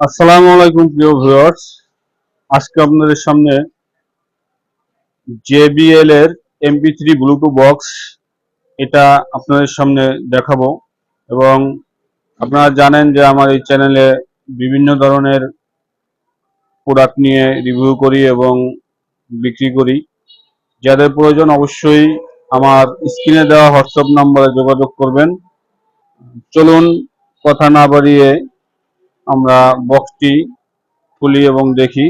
আসসালামু আলাইকুম প্রিয় ভিউয়ার্স। আজকে আপনাদের সামনে JBL এর এমপি থ্রি ব্লুটুথ বক্স এটা আপনাদের সামনে দেখাবো এবং আপনারা জানেন যে আমার এই চ্যানেলে বিভিন্ন ধরনের প্রোডাক্ট নিয়ে রিভিউ করি এবং বিক্রি করি। যাদের প্রয়োজন অবশ্যই আমার স্ক্রিনে দেওয়া হোয়াটসঅ্যাপ নম্বরে যোগাযোগ করবেন। চলুন কথা না বাড়িয়ে আমরা বক্সটি খুলি এবং দেখি।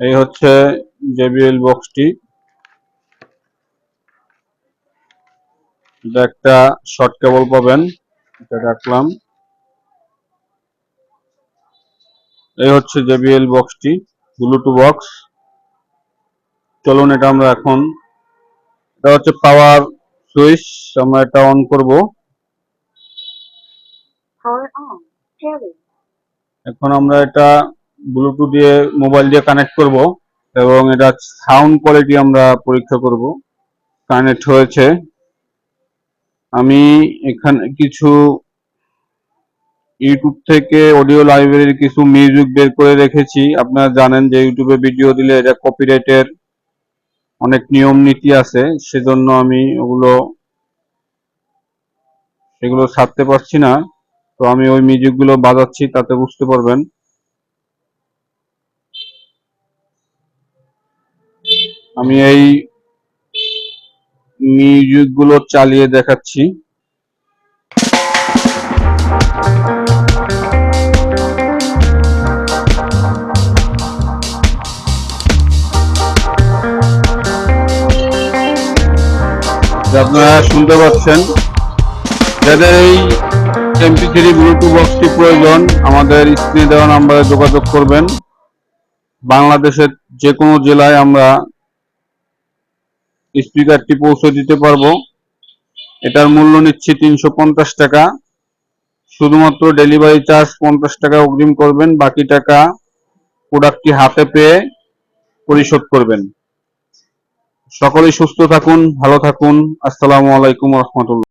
এই হচ্ছে জেবিএল বক্সটি একটা শর্ট কেবল পাবেন, এটা রাখলাম। এই হচ্ছে জেবিএল বক্সটি ব্লুটুথ বক্স চলুন এটা আমরা এখন, এটা হচ্ছে পাওয়ার সুইচ আমরা এটা অন করব. এখন আমরা এটা ব্লুটুথ দিয়ে মোবাইল দিয়ে কানেক্ট করব এবং এটা সাউন্ড কোয়ালিটি আমরা পরীক্ষা করব। কানেক্ট হয়েছে। আমি এখানে, কিছু ইউটিউব থেকে অডিও লাইব্রেরির কিছু মিউজিক বের করে রেখেছি। আপনারা জানেন যে ইউটিউবে ভিডিও দিলে এটা কপিরাইটের অনেক নিয়ম নীতি আছে। সেজন্য আমি ওগুলো, সেগুলো ছাড়তে পারছি না। তো আমি ওই মিউজিকগুলো বাজাচ্ছি, তাতে বুঝতে পারবেন। আমি এই মিউজিকগুলো চালিয়ে দেখাচ্ছি। আপনারা শুনতে পাচ্ছেন, যাদের এই এমপি থ্রি ব্লুটুথ বক্সটি প্রয়োজন, আমাদের স্ক্রিনে দেওয়া নাম্বারে যোগাযোগ করবেন। বাংলাদেশের যে কোনো জেলায় আমরা স্পিকারটি পৌঁছে দিতে পারব। এটার মূল্য নিচ্ছি তিনশো পঞ্চাশ টাকা। শুধুমাত্র ডেলিভারি চার্জ পঞ্চাশ টাকা অগ্রিম করবেন, বাকি টাকা প্রোডাক্টটি হাতে পেয়ে পরিশোধ করবেন। সকলেই সুস্থ থাকুন, ভালো থাকুন। আসসালামু আলাইকুম রহমতুল্লাহ।